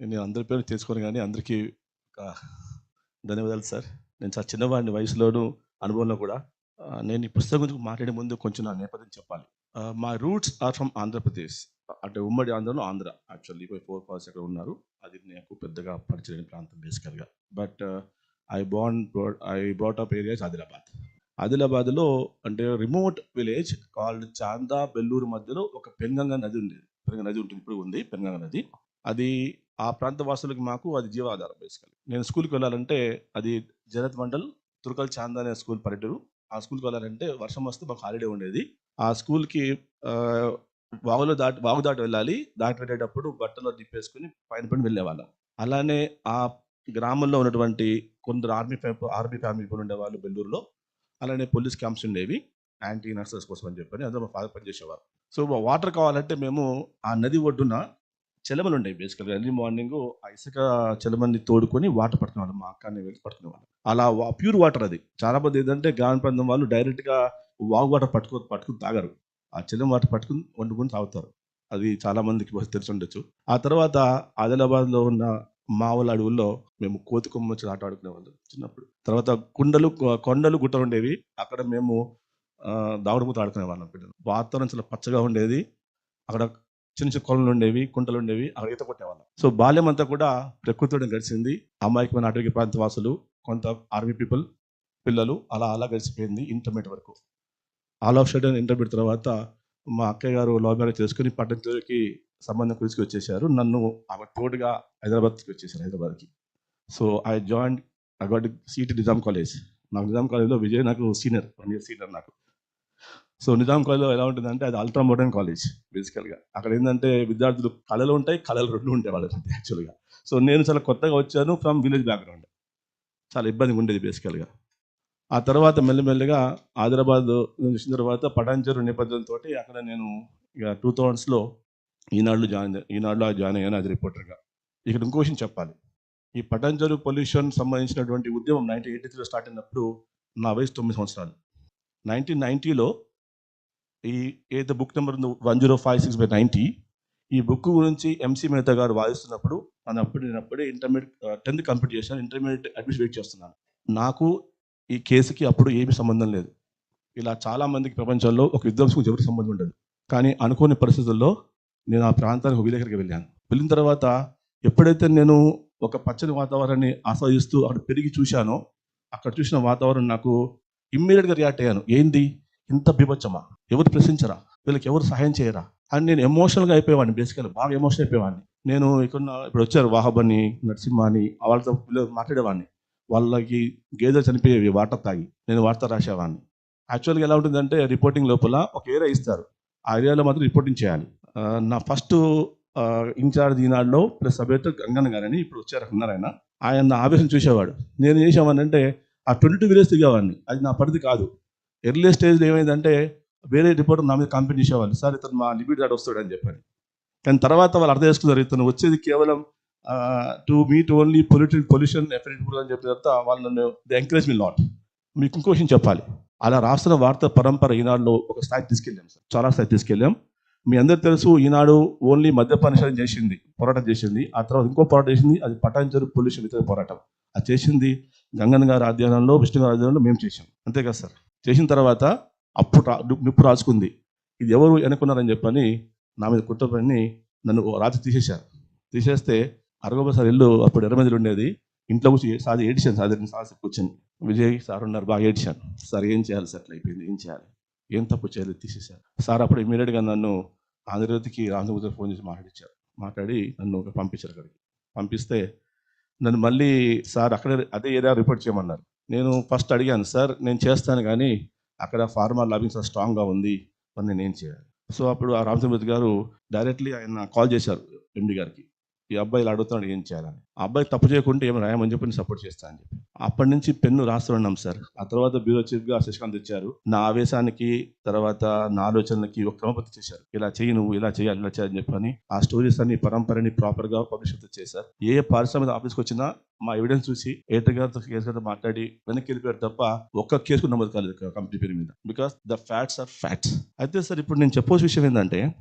నేను అందరి పేరు తెలుసుకోను కానీ అందరికీ ధన్యవాదాలు సార్. నేను చాలా చిన్నవాడిని వయసులోను అనుభవంలో కూడా నేను ఈ పుస్తకం గురించి మాట్లాడే ముందు కొంచెం నా నేపథ్యం చెప్పాలి. మా రూట్స్ ఆర్ ఫ్రమ్ ఆంధ్రప్రదేశ్ అంటే ఉమ్మడి ఆంధ్రలో ఆంధ్ర యాక్చువల్లీ ఫోర్ ఫాల్స్ అక్కడ ఉన్నారు. అది నాకు పెద్దగా పరిచయం ప్రాంతం బేసికల్గా but I bond I brought up areas Adilabad ఆదిలాబాద్లో అంటే remote village called Chanda Belluru మధ్యలో ఒక పెంగంగ నది ఉండేది. పెంగ నది ఉంటుంది ఇప్పుడు ఉంది పెంగంగ నది. అది ఆ ప్రాంత వాసులకు మాకు అది జీవాధారం బేసికల్ నేను స్కూల్కి వెళ్ళాలంటే అది జరత్ మండల్ తుర్కల్ చాంద్ అనే స్కూల్ పల్లెటూరు. ఆ స్కూల్కి వెళ్ళాలంటే వర్షం వస్తే మాకు హాలిడే ఉండేది. ఆ స్కూల్కి వాగులో దాటి వాగు దాటి వెళ్ళాలి. దాటి వెళ్ళేటప్పుడు బట్టలో నిప్పేసుకుని పైన పైన వెళ్ళేవాళ్ళం. అలానే ఆ గ్రామంలో ఉన్నటువంటి కొందరు ఆర్మీ ఆర్మీ ఫ్యామిలీ పీపుల్ ఉండేవాళ్ళు బెల్లూరులో. అలానే పోలీస్ క్యాంప్స్ ఉండేవి. యాంటీ నర్సెస్ కోసం అని చెప్పని. అందులో మా ఫాదర్ పనిచేసేవారు. సో వాటర్ కావాలంటే మేము ఆ నది ఒడ్డున చెలమలు ఉండేవి బేసికల్గా ఎర్లీ మార్నింగ్ ఆ ఇసుక చెలమల్ని తోడుకొని వాటర్ పట్టుకునేవాళ్ళం మా అక్కని వెళ్ళి పట్టుకునేవాళ్ళం అలా ప్యూర్ వాటర్ అది. చాలా మంది ఏంటంటే గ్రామ ప్రాంతం వాళ్ళు డైరెక్ట్గా వాగు వాటర్ పట్టుకో పట్టుకుని తాగరు. ఆ చెలం వాటర్ పట్టుకుని వండుకొని తాగుతారు. అది చాలా మందికి తెలిసి ఉండొచ్చు. ఆ తర్వాత ఆదిలాబాద్లో ఉన్న మావల అడవుల్లో మేము కోతి కొమ్మ వచ్చి ఆట ఆడుకునేవాళ్ళం చిన్నప్పుడు. తర్వాత కుండలు కొండలు గుట్టలు ఉండేవి. అక్కడ మేము దాగుడుమూత ఆడుకునేవాళ్ళం పిల్లలు. వాతావరణం చాలా పచ్చగా ఉండేది. అక్కడ చిన్న చిన్న కొలలు ఉండేవి కుంటలు ఉండేవి అక్కడ ఈత కొట్టేవాళ్ళం. సో బాల్యం అంతా కూడా ప్రకృతితో గడిచింది అమాయకమైన అటవీ ప్రాంత వాసులు కొంత ఆర్మీ పీపుల్ పిల్లలు అలా అలా గడిచిపోయింది ఇంటర్మీడియట్ వరకు. ఆల్ ఆఫ్ షడన్ ఇంటర్మీడియట్ తర్వాత మా అక్కయ్య గారు లవ్ మ్యారేజ్ చేసుకుని పట్టణకి సంబంధం కుదిసి వచ్చేసారు. నన్ను ఆమె తోడుగా హైదరాబాద్కి వచ్చేసారు హైదరాబాద్కి. So I join I got seat Nizam college. నాకు నిజాం కాలేజ్లో విజయ్ నాకు సీనియర్ వన్ ఇయర్ సీనియర్ నాకు. సో నిజాం కాలేజ్లో ఎలా ఉంటుందంటే అది అల్ట్రా మోడర్న్ కాలేజ్ బేసికల్గా అక్కడ ఏంటంటే విద్యార్థులు కళలు ఉంటాయి కళలు రెండు ఉంటాయి వాళ్ళ యాక్చువల్గా సో నేను చాలా కొత్తగా వచ్చాను ఫ్రమ్ విలేజ్ బ్యాక్గ్రౌండ్. చాలా ఇబ్బందిగా ఉండేది బేసికల్గా ఆ తర్వాత మెల్లమెల్లగా ఆదిలాబాద్ వచ్చిన తర్వాత పటాంజరు నేపథ్యంతో అక్కడ నేను ఇక టూ థౌజండ్స్లో ఈనాడులో జాయిన్ ఈనాడులో జాయిన్ అయ్యాను అది రిపోర్టర్గా ఇక్కడ ఇంకో విషయం చెప్పాలి. ఈ పటాంజరు పొల్యూషన్ సంబంధించినటువంటి ఉద్యమం నైన్టీన్ ఎయిటీ త్రీలో స్టార్ట్ అయినప్పుడు నా వయసు తొమ్మిది సంవత్సరాలు. నైన్టీన్ నైంటీలో ఈ ఏదైతే book number one zero five six by ninety ఈ బుక్ గురించి ఎంసీ మెహతా గారు వాదిస్తున్నప్పుడు నేను అప్పుడు నేను అప్పుడే ఇంటర్మీడియట్ టెన్త్ కంప్లీట్ చేశాను ఇంటర్మీడియట్ అడ్మిషన్ వెయిట్ చేస్తున్నాను. నాకు ఈ కేసుకి అప్పుడు ఏమీ సంబంధం లేదు. ఇలా చాలామందికి ప్రపంచంలో ఒక విధ్వంసం ఎవరికి సంబంధం ఉండదు. కానీ అనుకోని పరిస్థితుల్లో నేను ఆ ప్రాంతానికి విలేకరికి వెళ్ళాను. వెళ్ళిన తర్వాత ఎప్పుడైతే నేను ఒక పచ్చని వాతావరణాన్ని ఆస్వాదిస్తూ అక్కడ పెరిగి చూశానో అక్కడ చూసిన వాతావరణం నాకు ఇమ్మీడియట్గా రియాక్ట్ అయ్యాను. ఏంది? ఇంత బీభత్సమా? ఎవరు ప్రశ్నించరా? వీళ్ళకి ఎవరు సహాయం చేయరా? అని నేను ఎమోషనల్గా అయిపోయేవాడిని బేసికల్ బాగా ఎమోషనల్ అయిపోయేవాడిని. నేను ఇక్కడ ఇప్పుడు వచ్చారు వాహబని నరసింహ అని వాళ్ళతో మాట్లాడేవాడిని. వాళ్ళకి గేదెలు చనిపోయేవి వాటర్ తాగి. నేను వార్త రాసేవాడిని. యాక్చువల్గా ఎలా ఉంటుందంటే రిపోర్టింగ్ లోపల ఒక ఏరియా ఇస్తారు. ఆ ఏరియాలో మాత్రం రిపోర్టింగ్ చేయాలి. నా ఫస్ట్ ఇన్ఛార్జ్ ఈనాడులో ప్లస్ సభ్యుడు గంగన్న గారని ఇప్పుడు వచ్చారు ఉన్నారు ఆయన. ఆయన నా ఆవేశం చూసేవాడు. నేను చేసేవాడిని అంటే ఆ ట్వంటీ టూ విలేజ్ తిరిగేవాడిని. అది నా పరిధి కాదు. ఎర్లీ స్టేజ్లో ఏమైందంటే వేరే రిపోర్టర్ నా మీద కంప్లైంట్ చేసేవాళ్ళు సార్ ఇతను మా లిమిట్ దాటి వస్తాడని చెప్పాను. కానీ తర్వాత వాళ్ళు అర్థం చేసుకున్నారు ఇతను వచ్చేది కేవలం to meet only polluted pollution effect అని చెప్పిన తర్వాత వాళ్ళు నన్ను ది ఎంకరేజ్ మీ లాట్ మీకు ఇంకో విషయం చెప్పాలి. అలా రాస్తున్న వార్త పరంపర ఈనాడులో ఒక స్థాయికి తీసుకెళ్ళాం సార్. చాలా స్థాయికి తీసుకెళ్ళాం. మీ అందరు తెలుసు ఈనాడు ఓన్లీ మద్యపాన నిషేధం చేసింది పోరాటం చేసింది. ఆ తర్వాత ఇంకో పోరాటం చేసింది అది పటాంచరు పొల్యూషన్ ఇతర పోరాటం. అది చేసింది గంగన్ గారి అధ్యయనంలో విష్ణు గారి అధ్యయనంలో మేము చేసాం అంతే కదా సార్? చేసిన తర్వాత అప్పుడు రా- నిప్పు- రాసుకుంది. ఇది ఎవరు అనుకున్నారని చెప్పని నా మీద కుట్రపని నన్ను ఓ రాత్రి తీసేశారు. తీసేస్తే అరగోబ సార్ ఇల్లు అప్పుడు ఎర్రమదిలో ఉండేది. ఇంట్లో కూర్చొని సార్ ఏడిచాను సార్ సార్ కూర్చొని. విజయ్ సార్ ఉన్నారు బాగా ఏడిచాను. సార్ ఏం చేయాలి సార్ అట్లా అయిపోయింది ఏం చేయాలి? ఏం తప్పు చేయలేదు తీసేశారు. సార్ అప్పుడు ఇమీడియట్గా నన్ను ఆంధ్రజ్యోతికి ఆంధ్రప్రదేశ్ ఫోన్ చేసి మాట్లాడించారు మాట్లాడి నన్ను పంపించారు అక్కడికి. పంపిస్తే నన్ను మళ్ళీ సార్ అక్కడే అదే ఏరియా రిపోర్ట్ చేయమన్నారు. నేను ఫస్ట్ అడిగాను సార్ నేను చేస్తాను కానీ అక్కడ ఫార్మా లాబింగ్ సార్ స్ట్రాంగ్గా ఉంది మరి నేను ఏం చేయాలి? సో అప్పుడు ఆ రామచంద్ర గారు డైరెక్ట్లీ ఆయన కాల్ చేశారు ఎండి గారికి. ఈ అబ్బాయి ఇలా అడుగుతున్నాడు ఏం చేయాలని. ఆ అబ్బాయి తప్పు చేయకుంటే ఏమైనా రాయమని చెప్పి సపోర్ట్ చేస్తాను అని చెప్పి. అప్పటి నుంచి పెన్ను రాస్తున్నాం సార్. ఆ తర్వాత బ్యూరో చీఫ్గా శశికాంత్ ఇచ్చారు. నా ఆవేశానికి తర్వాత నా ఆలోచనలకి ఒక క్రమపతి చేశారు. ఇలా చేయి నువ్వు ఇలా చేయాలి ఇలా చేయాలని చెప్పని ఆ స్టోరీస్ అన్ని పరంపరని ప్రాపర్గా పబ్లిష్ చేశారు. ఏ పారిశ్రామిక ఆఫీస్కి వచ్చినా మా ఎవిడెన్స్ చూసి ఏటర్ గారితో కేసు గారితో మాట్లాడి వెనక్కి వెళ్ళిపోయారు తప్ప ఒక్క కేసు నమోదు కాలేదు కంపెనీ పేరు మీద. Because the fats are facts అయితే సార్ ఇప్పుడు నేను చెప్పవలసిన విషయం ఏంటంటే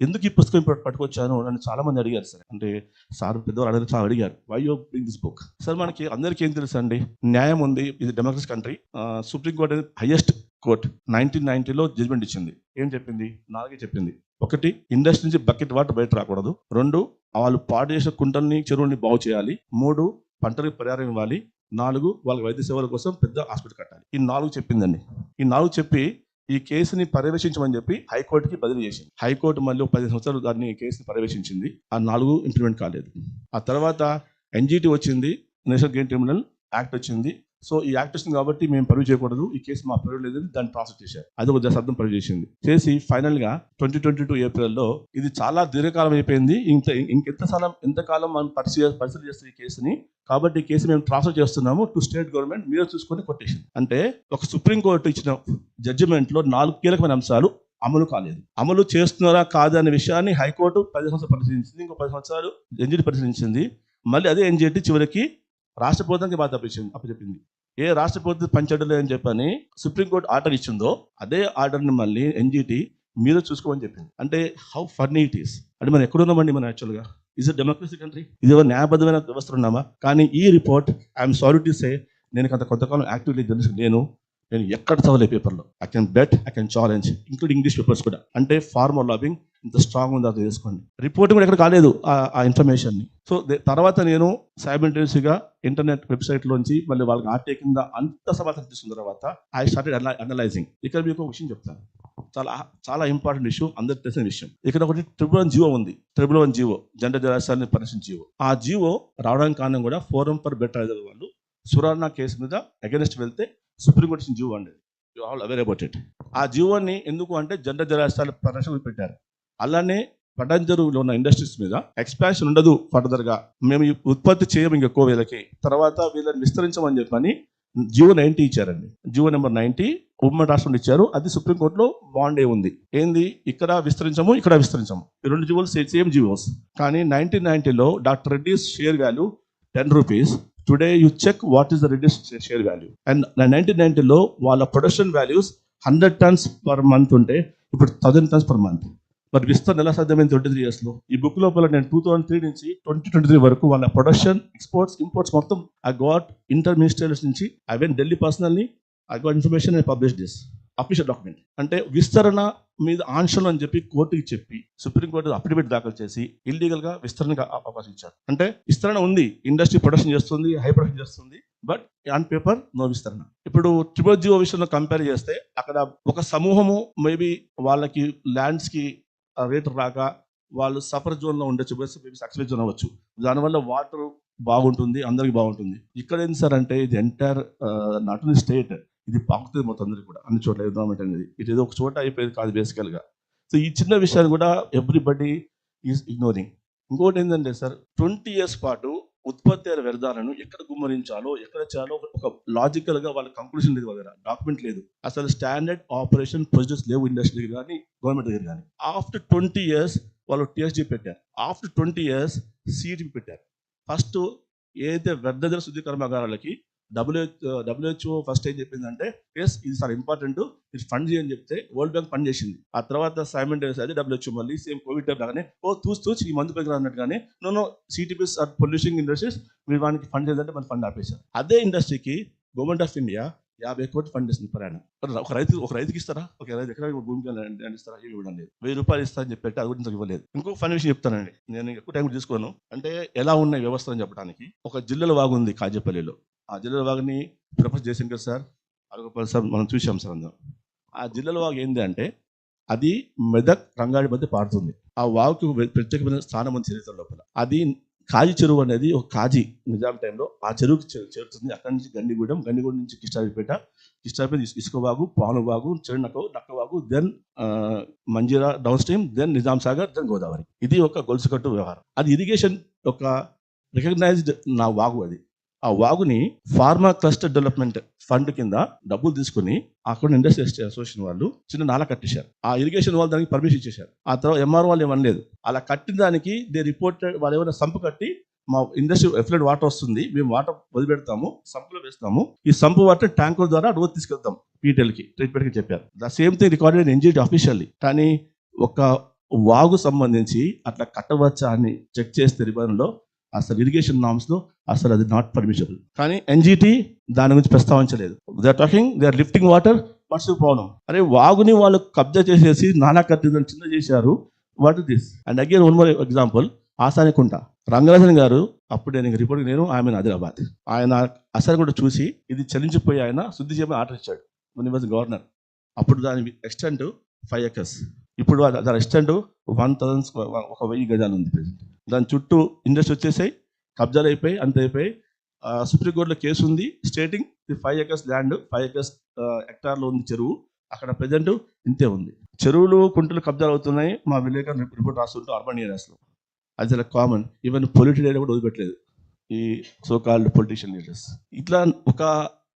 ఎందుకు ఈ పుస్తకం పట్టుకొచ్చాను నన్ను చాలా మంది అడిగారు సార్. అంటే సార్ పెద్దవాళ్ళు అడిగారు చాలా అడిగారు. Why you bring this book sir మనకి అందరికీ ఏం తెలుసు అండి? న్యాయం ఉంది. ఇది డెమోక్రసీ కంట్రీ. సుప్రీం కోర్ట్ అనేది హైయెస్ట్ కోర్ట్. నైన్టీన్ నైన్టీలో జడ్జ్మెంట్ ఇచ్చింది. ఏం చెప్పింది? నాలుగే చెప్పింది. ఒకటి ఇండస్ట్రీ నుంచి బకెట్ వాటర్ బయట రాకూడదు. రెండు వాళ్ళు పాడు చేసిన కుంటల్ని చెరువుల్ని బాగు చేయాలి. మూడు పంటలకు పరిహారం ఇవ్వాలి. నాలుగు వాళ్ళ వైద్య సేవల కోసం పెద్ద హాస్పిటల్ కట్టాలి. ఈ నాలుగు చెప్పిందండి. ఈ నాలుగు చెప్పి ఈ కేసుని పర్యవేక్షించమని చెప్పి హైకోర్టుకి బదిలీ చేసింది. హైకోర్టు మళ్ళీ పది సంవత్సరాలు దాన్ని ఈ కేసుని పర్యవేక్షించింది. ఆ నాలుగు ఇంప్లిమెంట్ కాలేదు. ఆ తర్వాత ఎన్జిటి వచ్చింది నేషనల్ గేమ్ ట్రిబ్యునల్ యాక్ట్ వచ్చింది. సో ఈ యాక్ట్ కాబట్టి మేము పరువు చేయకూడదు. ఈ కేసు మా పరువు లేదని దాన్ని ప్రాసెస్ చేశారు. అది ఒక దశాబ్దం పరువు చేసింది. చేసి ఫైనల్గా ట్వంటీ ట్వంటీ టూ ఏప్రిల్లో ఇది చాలా దీర్ఘకాలం అయిపోయింది. ఇంత ఇంకెంత ఎంతకాలం మనం పరిశీలి పరిశీలన చేస్తే ఈ కేసుని కాబట్టి ఈ కేసు మేము ట్రాన్స్ఫర్ చేస్తున్నాము టు స్టేట్ గవర్నమెంట్ మీరు చూసుకొని కొట్టేసింది అంటే ఒక సుప్రీం కోర్టు ఇచ్చిన జడ్జిమెంట్లో నాలుగు కీలకమైన అంశాలు అమలు కాలేదు. అమలు చేస్తున్నారా కాదా అనే విషయాన్ని హైకోర్టు పది సంవత్సరాలు పరిశీలించింది. ఇంకో పది సంవత్సరాలు ఎన్జిటి పరిశీలించింది. మళ్ళీ అదే ఎన్జిటి చివరికి రాష్ట్ర ప్రభుత్వానికి బాధ అప్పచెప్పింది. అప్పచెప్పింది. ఏ రాష్ట్ర ప్రభుత్వం పనిచేయడం అని చెప్పని సుప్రీంకోర్టు ఆర్డర్ ఇచ్చిందో అదే ఆర్డర్ని మళ్ళీ ఎన్జిటి మీరు చూసుకోమని చెప్పింది. అంటే హౌ ఫన్నీ ఇట్ ఈస్ అంటే మనం ఎక్కడున్నామండి మనం యాక్చువల్గా ఇస్ అ డెమోక్రసీ కంట్రీ ఇది ఒక న్యాయబద్ధమైన వ్యవస్థ ఉన్నామా? కానీ ఈ report I'm sorry to say నేను అంత కొంతకాలం యాక్టివ్లీ తెలుసు. నేను నేను ఎక్కడ చదవలే పేపర్లో I can bet I can challenge including English papers కూడా. అంటే ఫార్మర్ లాబింగ్ ఇంత స్ట్రాంగ్ ఉందో అది వేసుకోండి. రిపోర్ట్ కూడా ఎక్కడ కాలేదు ఆ- ఇన్ఫర్మేషన్ని సో తర్వాత నేను సైమిల్టేనియస్గా ఇంటర్నెట్ వెబ్సైట్లోంచి మళ్ళీ వాళ్ళకి ఆర్టీ కింద అంత సమాచారం తీసుకున్న తర్వాత ఐ స్టార్టెడ్ అనలైజింగ్ ఇక్కడ మీకు ఒక విషయం చెప్తాను. చాలా చాలా ఇంపార్టెంట్ ఇష్యూ అందరికి తెలిసిన విషయం. ఇక్కడ ఒకటి ట్రిపుల్ వన్ జీవో ఉంది. ట్రిపుల్ వన్ జీవో జెండర్ జలాశయాన్ని పరిశీలించిన జీవో ఆ జీవో రావడానికి కారణం కూడా ఫోరం ఫర్ బెటర్ వాళ్ళు సురానా కేసు మీద అగెనిస్ట్ వెళ్తే సుప్రీంకోర్టు ఇచ్చిన జీవో అండి. You all aware about it ఆ జీవోని ఎందుకు అంటే జెండర్ జలాశాల పరిరక్షణ పెట్టారు. అలానే పటంజరులో ఉన్న ఇండస్ట్రీస్ మీద ఎక్స్పాన్షన్ ఉండదు ఫర్దర్గా. మేము ఉత్పత్తి చేయము ఇంక ఎక్కువ వీళ్ళకి తర్వాత వీళ్ళని విస్తరించమని చెప్పని జియో నైన్టీ ఇచ్చారండి. జియో నెంబర్ నైన్టీ ఉమ్మడి రాష్ట్రంలో ఇచ్చారు. అది సుప్రీంకోర్టులో బాండే ఉంది. ఏంది? ఇక్కడ విస్తరించము ఇక్కడ విస్తరించము. ఈ రెండు జియోలు సేమ్ జియోస్. కానీ nineteen నైన్టీలో doctor Reddy's share value ten rupees. Today you check what is the reduce share value. And nineteen నైన్టీలో వాళ్ళ production values hundred tons per month ఉంటే ఇప్పుడు థౌజండ్ టన్స్ పర్ మంత్. మరి విస్తరణ ఎలా సాధ్యమైంది ట్వంటీ త్రీ ఇయర్స్లో? ఈ బుక్ లోపల నేను టూ థౌసండ్ త్రీ నుంచి ట్వంటీ ట్వంటీ త్రీ వరకు వాళ్ళ ప్రొడక్షన్ ఎక్స్పోర్ట్స్ ఇంపోర్ట్స్ మొత్తం ఐ గాట్ ఇంటర్ మినిస్టర్స్ నుంచి I when Delhi పర్సనల్ని I got information I publish this official document. అంటే విస్తరణ మీద ఆంక్షలు అని చెప్పి కోర్టుకి చెప్పి సుప్రీంకోర్టు అఫిడవిట్ దాఖలు చేసి ఇల్లీగల్గా విస్తరణగా అవకాశం ఇచ్చారు అంటే విస్తరణ ఉంది ఇండస్ట్రీ ప్రొడక్షన్ చేస్తుంది హై ప్రొడక్షన్ చేస్తుంది బట్ ఆన్ పేపర్ నో విస్తరణ. ఇప్పుడు ట్రిపుల్ జియో విషయంలో కంపేర్ చేస్తే అక్కడ ఒక సమూహము మేబీ వాళ్ళకి ల్యాండ్స్కి కి రేట్ రాక వాళ్ళు సఫర్ జోన్లో ఉండొచ్చు మేబీ సక్సెస్ జోన్ అవ్వచ్చు దానివల్ల వాటర్ బాగుంటుంది అందరికి బాగుంటుంది. ఇక్కడ ఏంటి సార్ అంటే ఇది ఎంటైర్ నాట్ ఓన్లీ స్టేట్ ఇది పాకుతుంది మొత్తం అందరికి కూడా అన్ని చోట్ల ఎన్విరాన్మెంట్ అనేది. ఇది ఏదో ఒక చోట అయిపోయేది కాదు బేసికల్గా సో ఈ చిన్న విషయాన్ని కూడా ఎవ్రీబడి ఈజ్ ఇగ్నోరింగ్ ఇంకోటి ఏంటంటే సార్ ట్వంటీ ఇయర్స్ పాటు ఉత్పత్తి అయిన వ్యర్థాలను ఎక్కడ గుమ్మరించాలో ఎక్కడ చేయాలో ఒక లాజికల్గా వాళ్ళ కంక్లూషన్ లేదు వాళ్ళ డాక్యుమెంట్ లేదు. అసలు స్టాండర్డ్ ఆపరేషన్ ప్రొసీజర్స్ లేవు ఇండస్ట్రీ కానీ గవర్నమెంట్ దగ్గర కానీ. ఆఫ్టర్ ట్వంటీ ఇయర్స్ వాళ్ళు టీఎస్డీ పెట్టారు. ఆఫ్టర్ ట్వంటీ ఇయర్స్ సిఈటి పెట్టారు. ఫస్ట్ ఏదైతే వ్యర్థజల శుద్ధి కర్మాగారాలకి డబ్ల్యూహెచ్ డబ్ల్యూహెచ్ఓ ఫస్ట్ ఏం చెప్పిందంటే ఎస్ ఇది చాలా ఇంపార్టెంట్ ఇది ఫండ్ చేయని చెప్తే వరల్డ్ బ్యాంక్ ఫండ్ చేసింది. ఆ తర్వాత సైమన్ డేస్ అది డబ్ల్యూహెచ్ఓ మళ్ళీ సేమ్ కోవిడ్ టైం లాగానే ఓ తూచి తూచి ఈ మందు పైకి అన్నట్టుగానే నో నో సిటీపీస్ ఆర్ పొల్యూషన్ ఇండస్ట్రీస్ మీరు వానికి ఫండ్ చేయాలంటే మన ఫండ్ ఆపేశారు. అదే ఇండస్ట్రీకి గవర్నమెంట్ ఆఫ్ ఇండియా యాభై కోట్లు ఫండ్ ఇస్తుంది ప్రయాణం ఒక రైతు ఒక రైతుకి ఇస్తారా? ఒక రైతు ఎకరా భూమికి ల్యాండ్ ఇస్తారా? ఏమి ఇవ్వడం లేదు. వెయ్యి రూపాయలు ఇస్తా అని చెప్పి అది కూడా ఇంతకు ఇవ్వలేదు. ఇంకో ఫన్ విషయం చెప్తానండి. నేను ఎక్కువ టైం తీసుకోను. అంటే ఎలా ఉన్నాయి వ్యవస్థ అని చెప్పడానికి. ఒక జిల్లాలో వాగు ఉంది కాజేపల్లిలో. ఆ జిల్లాల వాగుని professor Jayashankar sir? Aragapalli sir మనం చూసాం సార్ అందరం. ఆ జిల్లాలో వాగు ఏంటి అంటే అది మెదక్ రంగాడి మధ్య పారుతుంది. ఆ వాగుకి ప్రత్యేకమైన స్థానం ఉంది చరిత్ర లోపల. అది కాజీ చెరువు అనేది ఒక కాజీ నిజాం టైంలో ఆ చెరువుకి చేరుతుంది. అక్కడి నుంచి గండిగూడెం గండిగూడెం నుంచి కిష్టాపేట కిష్టాపేట ఇసుకవాగు పానువాగు చెరునకు Nakkavagu then Manjira down stream then Nizam Sagar then Godavari. ఇది ఒక గొలుసుకట్టు వ్యవహారం. అది ఇరిగేషన్ ఒక రికగ్నైజ్డ్ నా వాగు అది. ఆ వాగుని ఫార్మా క్లస్టర్ డెవలప్మెంట్ ఫండ్ కింద డబ్బులు తీసుకుని అక్కడ ఇండస్ట్రీ అసోసియేషన్ వాళ్ళు చిన్న నాల కట్టేశారు. ఆ ఇరిగేషన్ వాళ్ళు దానికి పర్మిషన్ ఇచ్చేశారు. ఆ తర్వాత ఎంఆర్ వాళ్ళు ఏమనలేదు అలా కట్టిన దానికి దే రిపోర్టెడ్ వాళ్ళు ఏమైనా సంపు కట్టి మా ఇండస్ట్రీ ఎఫ్లెడ్ వాటర్ వస్తుంది మేము వాటర్ వదిలిపెడతాము సంపులో వేస్తాము. ఈ సంపు వాటర్ ట్యాంకుల ద్వారా రోజు తీసుకెళ్తాం పీటెల్కి ట్రీట్మెంట్కి చెప్పారు. The same thing recorded NGT officially కానీ ఒక వాగు సంబంధించి అట్లా కట్టవచ్చా అని చెక్ చేస్తే రిబన్లో అసలు ఇరిగేషన్ నామ్స్లో అసలు అది నాట్ పర్మిషబుల్ కానీ ఎన్జిటి దాని గురించి ప్రస్తావించలేదు. They are talking they are lifting water watts పోవడం అరే వాగుని వాళ్ళు కబ్జా చేసేసి నానా కట్టిదని చిన్న చేశారు. What is this and again one more example Asanikunta Rangarajan garu అప్పుడు నేను రిపోర్ట్ నేను ఆమె ఆదిలాబాద్. ఆయన అసలు కూడా చూసి ఇది చెల్లించిపోయి ఆయన శుద్ధి చేయమని ఆర్డర్ ఇచ్చాడు. వన్ వాజ్ గవర్నర్ అప్పుడు దాని ఎక్స్టెంట్ ఫైవ్ ఎకర్స్ ఇప్పుడు దాని ఎక్స్టెంట్ వన్ థౌసండ్ ఒక వెయ్యి గజాలు ఉంది దాని చుట్టూ ఇండస్ట్రీ వచ్చేసాయి. కబ్జాలు అయిపోయి అంత అయిపోయి సుప్రీంకోర్టులో కేసు ఉంది. Stating the five acres land five acres హెక్టార్లో ఉంది చెరువు. అక్కడ ప్రజెంట్ ఇంతే ఉంది. చెరువులు కుంటలు కబ్జాలు అవుతున్నాయి. మా విలేకరు రిపోర్ట్ రాస్తుంటూ అర్బన్ ఏరియాస్లో అది చాలా కామన్ ఈవెన్ పొలిటికల్ ఏరియా కూడా వదిలిపెట్టలేదు. ఈ సో కాల్డ్ పొలిటీషియన్ లీడర్స్ ఇట్లా ఒక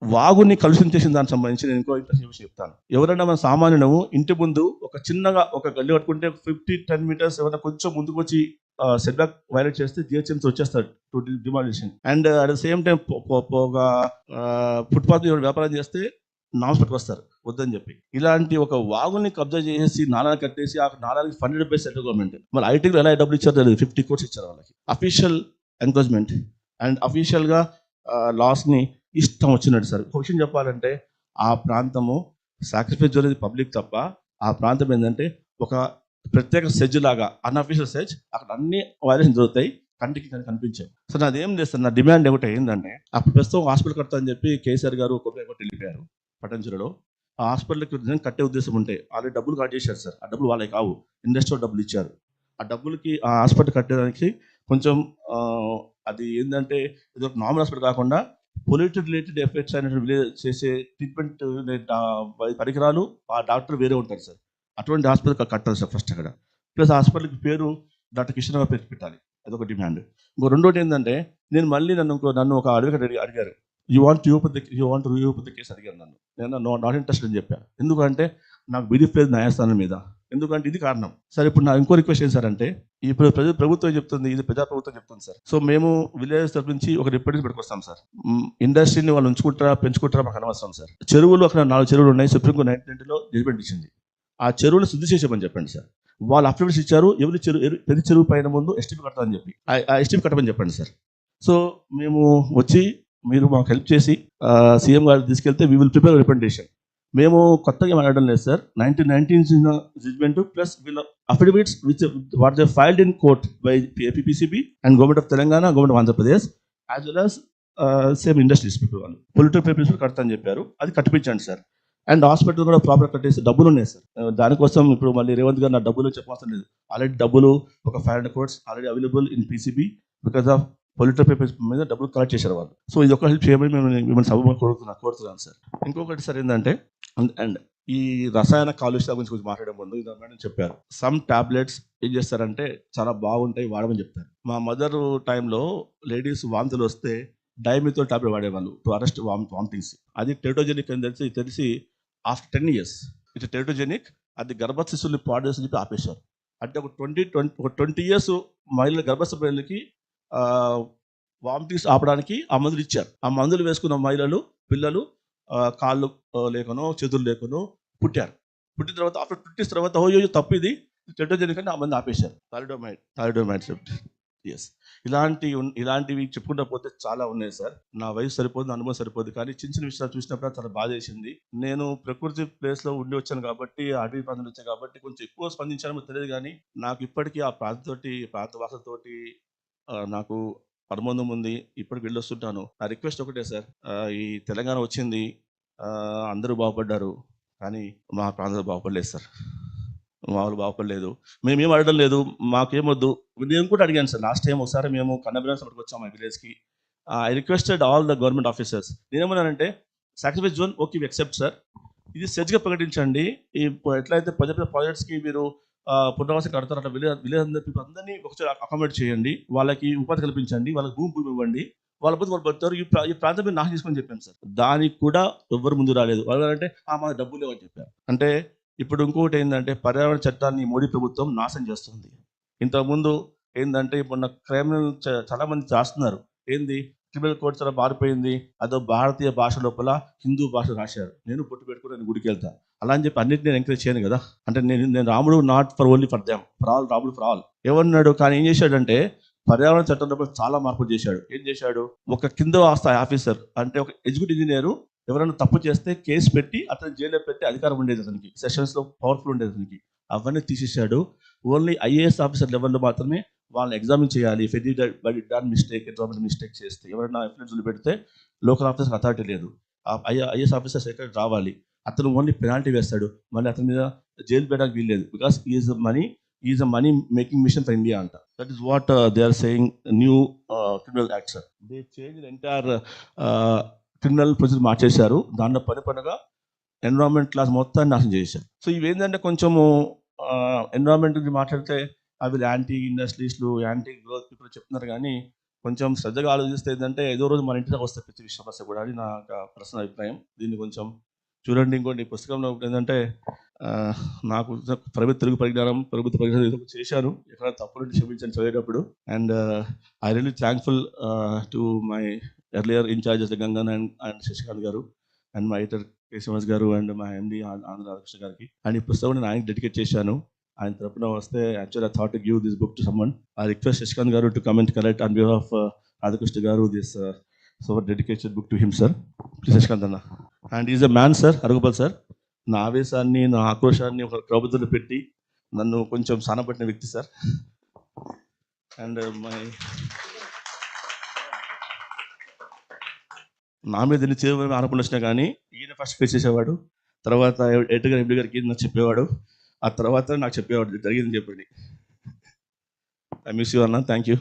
వాగుని కలుషితం చేసిన దానికి సంబంధించి నేను ఇంకో ఇంట్రెస్ట్ విషయం చెప్తాను. ఎవరైనా మన సామాన్యుడము ఇంటి ముందు ఒక చిన్నగా ఒక గల్లి కట్టుకుంటే ఫిఫ్టీ టెన్ మీటర్స్ ఏమైనా కొంచెం ముందుకు వచ్చి సెట్బ్యాక్ వైలేట్ చేస్తే జిహెచ్ఎంసీ వచ్చేస్తారు to demolition and at the same time ఒక ఫుట్పాత్ వ్యాపారం చేస్తే నామ్స్ పట్టుకొస్తారు. వద్దని చెప్పి. ఇలాంటి ఒక వాగుని కబ్జా చేసి నాణాలు కట్టేసి ఆ నాణాలకి ఫండెడ్ బై సెంట్రల్ గవర్నమెంట్ మరి ఐటీలో ఎలా డబ్బులు ఇచ్చారు తెలియదు. ఫిఫ్టీ కోర్స్ ఇచ్చారు వాళ్ళకి. అఫీషియల్ ఎంకరేజ్మెంట్ అండ్ అఫీషియల్గా లాస్ని ఇష్టం వచ్చినట్టు సార్. ఒక విషయం చెప్పాలంటే ఆ ప్రాంతము సాక్రిఫైస్ జరిగేది పబ్లిక్ తప్ప ఆ ప్రాంతం ఏంటంటే ఒక ప్రత్యేక సెజ్ లాగా అన్అఫీషియల్ సెజ్ అక్కడ అన్ని వైరస్ దొరుకుతాయి కంటికి కని- కనిపించాయి సో నాది ఏం లేదు నా డిమాండ్ ఒకటి ఏంటంటే అప్పుడు ప్రస్తుతం హాస్పిటల్ కడతా అని చెప్పి కేసీఆర్ గారు కొబ్బరి కొట్టి వెళ్ళిపోయారు పటంచులలో ఆ హాస్పిటల్కి నిజంగా కట్టే ఉద్దేశం ఉంటే ఆల్రెడీ డబ్బులు కట్ చేశారు సార్. ఆ డబ్బులు వాళ్ళకి కావు. ఇండస్ట్రీ డబ్బులు ఇచ్చారు. ఆ డబ్బులకి ఆ హాస్పిటల్ కట్టడానికి కొంచెం అది ఏంటంటే ఇది ఒక నార్మల్ హాస్పిటల్ కాకుండా పొల్యూటెడ్ రిలేటెడ్ ఎఫెక్ట్స్ అనేటువంటి చేసే ట్రీట్మెంట్ పరికరాలు ఆ డాక్టర్ వేరే ఉంటారు సార్. అటువంటి హాస్పిటల్ కట్టాలి సార్ ఫస్ట్ అక్కడ. ప్లస్ హాస్పిటల్కి పేరు డాక్టర్ కిషన్ పేరు పెట్టాలి. అదొక డిమాండ్. ఇంకో రెండోటి ఏంటంటే నేను మళ్ళీ నన్ను ఇంకో నన్ను ఒక అడిగి అడిగారు. యూ వాంట్ యూపర్ ద యూ వాంట్ యూపర్ ద కేసు? అడిగారు నన్ను. నేను నో నాట్ ఇంట్రెస్ట్ అని చెప్పాను. ఎందుకంటే నాకు బిలీఫ్ లేదు న్యాయస్థానం మీద. ఎందుకంటే ఇది కారణం. సార్ ఇప్పుడు నా ఇంకో రిక్వెస్ట్ ఏం సార్ అంటే ఇప్పుడు ప్రజ ప్రభుత్వం చెప్తుంది? ఇది ప్రజా ప్రభుత్వం చెప్తుంది సార్. సో మేము విలేజ్ తరపు నుంచి ఒక రిప్రజెంట్ పెట్టుకొస్తాం సార్. ఇండస్ట్రీని వాళ్ళు ఉంచుకుంటారా పెంచుకుంటారా మాకు అనవసరం సార్. చెరువులు అక్కడ నాలుగు చెరువులు ఉన్నాయి. సుప్రీంకోర్టు నైన్టీ నైన్టీలో జడ్జిమెంట్ ఇచ్చింది. ఆ చెరువులు శుద్ధి చేసేమని చెప్పండి సార్. వాళ్ళు అఫిడవిట్స్ ఇచ్చారు ఎవరి చెరువు ప్రతి చెరువు పైన ముందు ఎస్టీపీ కడతామని చెప్పి ఆ- ఎస్టీపీ కట్టమని చెప్పండి సార్. సో మేము వచ్చి మీరు మాకు హెల్ప్ చేసి సీఎం గారు తీసుకెళ్తే వీ విల్ ప్రిపేర్ రిప్రజెంటేషన్ మేము కొత్తగా మాట్లాడడం లేదు sir. Nineteen nineteen judgment plus వీళ్ళ affidavits which what they filed in court by APPCB and government of Telangana government of Andhra Pradesh as well as same industries people వాళ్ళు. Political papers కడతా అని చెప్పారు. అది కట్టిపించండి సార్. అండ్ హాస్పిటల్ కూడా proper కట్టేసి డబ్బులు ఉన్నాయి సార్. దానికోసం ఇప్పుడు మళ్ళీ రేవంత్ గారు నా డబ్బులు చెప్పవలసిన లేదు. ఆల్రెడీ డబ్బులు ఒక five hundred crores already available in PCB because of political papers మీద డబ్బులు కలెక్ట్ చేశారు వాళ్ళు. సో ఇది ఒక హెల్ప్ చేయమని మేము మిమ్మల్ని సభ కోరుతున్నా కోరుతున్నాను సార్. ఇంకొకటి సార్ ఏంటంటే అండ్ ఈ రసాయన కాలుష్యాల గురించి కొంచెం మాట్లాడే ముందు ఇది మేడం చెప్పారు. సమ్ టాబ్లెట్స్ ఏం చేస్తారంటే చాలా బాగుంటాయి వాడమని చెప్తారు. మా మదర్ టైంలో లేడీస్ వాంతులు వస్తే డైమితో టాబ్లెట్ వాడేవాళ్ళు టు అరెస్ట్ వామ్ వామిటింగ్స్. అది టెటోజెనిక్ అని తెలిసి తెలిసి after ten years. It teratogenic అది గర్భ శిశువుని పాడు చేసి చెప్పి ఆపేశారు. అంటే ఒక ట్వంటీ ట్వంటీ ఒక ట్వంటీ ఇయర్స్ మహిళల గర్భస్థ మహిళలకి వామిటింగ్స్ ఆపడానికి ఆ మందులు ఇచ్చారు. ఆ మందులు వేసుకున్న మహిళలు పిల్లలు కాళ్ళు లేకనో చేతులు లేకనో పుట్టారు. పుట్టిన తర్వాత ఆఫ్టర్ ట్వంటీస్ తర్వాత ఓ అయ్యో, తప్పు ఇది. టెటోజెనిక్ అని ఆ మంది ఆపేశారు. థాలిడోమైడ్ థాలిడోమైడ్ ఎస్ ఇలాంటి ఇలాంటివి చెప్పుకుంటూ పోతే చాలా ఉన్నాయి సార్. నా వయసు సరిపోదు నా అనుభవం సరిపోదు కానీ చిన్న చిన్న విషయాలు చూసినప్పుడు చాలా బాధ చేసింది నేను ప్రకృతి ప్లేస్లో ఉండి వచ్చాను కాబట్టి అటవీ ప్రాంతం వచ్చాను కాబట్టి కొంచెం ఎక్కువ స్పందించానో తెలియదు కానీ నాకు ఇప్పటికీ ఆ ప్రాంతంతోటి ప్రాంతవాసతోటి నాకు అనుబంధం ఉంది. ఇప్పటికి వెళ్ళొస్తుంటాను. నా రిక్వెస్ట్ ఒకటే సార్. ఈ తెలంగాణ వచ్చింది. అందరూ బాగుపడ్డారు కానీ మా ప్రాంతాలు బాగుపడలేదు సార్. మామూలు బాగుపడలేదు మేమేం అడగడం లేదు. మాకేమొద్దు. నేను కూడా అడిగాను సార్ లాస్ట్ టైం ఒకసారి మేము కన్నబిరాస్ అక్కడికి వచ్చాము మా విలేజ్కి. I requested all the government officers నేనేమన్నానంటే sacrifice zone okay except sir ఇది సెజ్గా ప్రకటించండి. ఈ ఎట్లయితే పెద్ద పెద్ద ప్రాజెక్ట్స్కి మీరు ఆ, పునరావాసం కడతారు అట్లా విలేజ్ విలేజ్ అందరి అందరినీ ఒకసారి అకామిడేట్ చేయండి. వాళ్ళకి ఉపాధి కల్పించండి. వాళ్ళకి భూమి భూమి ఇవ్వండి. వాళ్ళ బతుకు వాళ్ళు బతుకుతారు ఈ ప్రా- ఈ ప్రాంతం మీరు నాకు చేసుకొని చెప్పాను సార్ దానికి కూడా ఎవ్వరు ముందు రాలేదు. వాళ్ళు అంటే ఆ మా డబ్బులు లేవని చెప్పారు. అంటే ఇప్పుడు ఇంకొకటి ఏంటంటే పర్యావరణ చట్టాన్ని మోడీ ప్రభుత్వం నాశనం చేస్తుంది. ఇంతకుముందు ఏంటంటే మొన్న క్రైమినల్ చాలామంది రాస్తున్నారు చేస్తున్నారు. ఏంది? క్రిమినల్ కోడ్ చాలా మారిపోయింది. అదో భారతీయ భాష లోపల హిందూ భాష రాశారు. నేను పొట్టు పెట్టుకుని నేను గుడికి వెళ్తా. అలా అని చెప్పి అన్నిటి నేను ఎంకరేజ్ చేయను కదా. అంటే నేను నేను Ramudu not for only for them for all Ramudu for all ఏమన్నాడు కానీ ఏం చేశాడంటే పర్యావరణ చట్టం లోపల చాలా మార్పులు చేశాడు. ఏం చేశాడు? ఒక కింద ఆస్థాయి ఆఫీసర్ అంటే ఒక ఎగ్జిక్యూటివ్ ఇంజనీర్ ఎవరైనా తప్పు చేస్తే కేసు పెట్టి అతను జైల్లో పెట్టి అధికారం ఉండేది అతనికి. సెషన్స్లో పవర్ఫుల్ ఉండేది అతనికి. అవన్నీ తీసేశాడు. ఓన్లీ ఐఏఎస్ ఆఫీసర్ లెవెల్లో మాత్రమే వాళ్ళని ఎగ్జామిన్ చేయాలి. If any by done mistake examine mistake చేస్తే ఎవరైనా ఎఫ్లెన్స్ పెడితే లోకల్ ఆఫీసర్ అథారిటీ లేదు. ఐఏఎస్ ఆఫీసర్స్ ఎక్కడ రావాలి. అతను ఓన్లీ పెనాల్టీ వేస్తాడు. మళ్ళీ అతని మీద జైలు పెట్టడానికి వీల్లేదు. Because is money is a money making machine for India అంట. That is what they are saying new criminal act sir they change entire criminal procedure మార్చేశారు. దాంట్లో పని పనిగా ఎన్విరాన్మెంట్ క్లాస్ మొత్తాన్ని నాశనం చేశారు సో ఇవేంటంటే కొంచెము ఎన్విరాన్మెంట్ గురించి మాట్లాడితే అవి యాంటీ ఇండస్ట్రీస్లు యాంటీ గ్రోత్ పీపుల్ చెప్తున్నారు కానీ కొంచెం శ్రద్ధగా ఆలోచిస్తే ఏంటంటే ఏదో రోజు మన ఇంటి దాకా వస్తే ప్రతి సమస్య కూడా. అని నా ప్రశ్న అభిప్రాయం. దీన్ని కొంచెం చూడండి. ఇంకోటి పుస్తకంలో ఒకటి ఏంటంటే నాకు ప్రభుత్వ తెలుగు పరిజ్ఞానం ప్రభుత్వ పరిజ్ఞానం ఏదో చేశాను ఎక్కడ తప్పులు క్షమించండి చదివేటప్పుడు. And I really thankful to my earlier incharges Gangan and and Shashikanth garu and మా ఇతర కేశవాస్ గారు అండ్ మా ఎండి ఆంధ్ర రాధాకృష్ణ గారికి. అండ్ ఈ పుస్తకం నేను ఆయనకి డెడికేట్ చేశాను. ఆయన తరపున వస్తే actual I thought give this book to someone I request Shashikanth garu to comment collect on behalf of uh, Radhakrishna garu this so dedicated book to him sir please Shashikanth anna. And is a man sir అరుగుపల్ sir నా ఆవేశాన్ని నా ఆక్రోశాన్ని ఒక ప్రభుత్వంలో పెట్టి నన్ను కొంచెం సానపట్టిన వ్యక్తి sir and uh, my నా మీద ఎన్ని చేయ ఆరోపణలు వచ్చినా కానీ ఈయన ఫస్ట్ ఫేస్ చేసేవాడు తర్వాత ఎటు గారు ఎండి గారికి నాకు చెప్పేవాడు ఆ తర్వాత నాకు చెప్పేవాడు జరిగిందని చెప్పండి. I miss you anna thank you